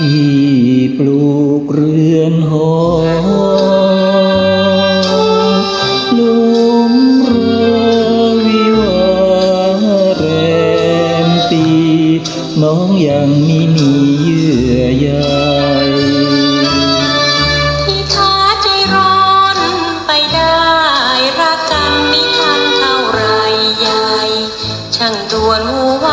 ที่ปลูกเรือนหอลุมรอวิวาห์แรมปีน้องยังม่มีเยื่อใยที่ท้าใจร้อนไปได้รักกันมิทันเท่าไรใหญ่ช่างดวนหูว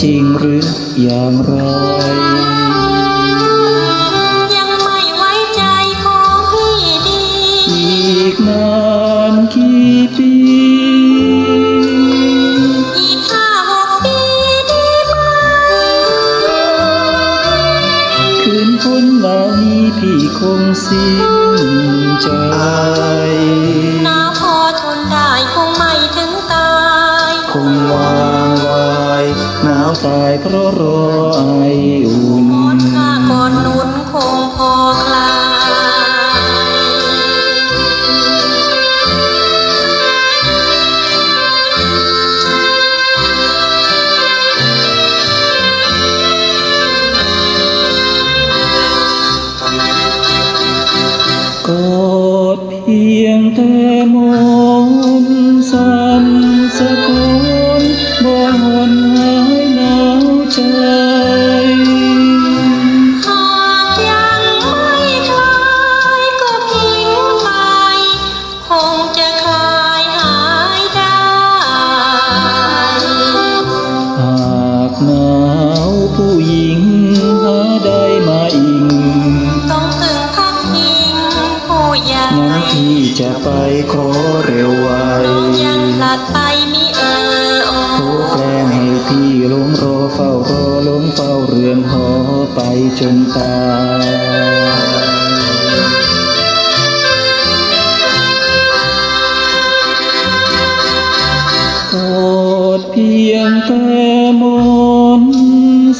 จริงหรืออย่างไร ยังไม่ไว้ใจของพี่ดี อีกนานกี่ปี อีกห้าหกปีดีไหมคืนพ้นเหล่านี้พี่คงสิ้นใจหนาพอทนได้คงไม่ถึงตาย คงวา หนาวตายเพราะรอไออุ่นหมดค่าก่อนหนุนคงพอคลายกอดเพียงแต่มองสัน ผู้หญิงหาได้มาอิงต้องถึงพักพิงผู้ใหญ่งั้นพี่จะไปขอเร็วไวน้องยังพลัดไปมิเออโอโทรแกล้งให้พี่ลงรอเฝ้ารอลงเฝ้าเรือนหอไปจนตายกอดเพียงแต่มอน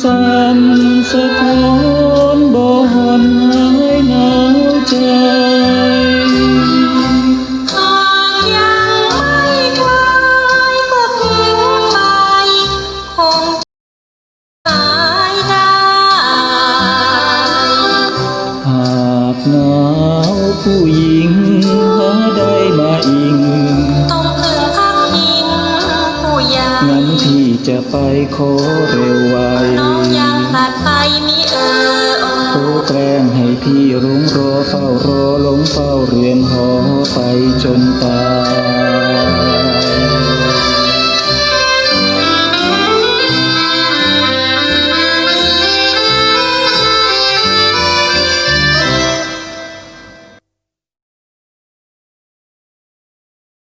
สั่นสะท้อนบ่หวนหายหนาวใจหากยังไม่คลายก็ทิ้งไป คงหายได้หากหนาวผู้หญิง จะไปขอเร็วไวน้องยังพลัดไปมิเออโอโทรแกล้งให้พี่รุงรอเฝ้ารอลงเฝ้าเรือนหอไปจนตาย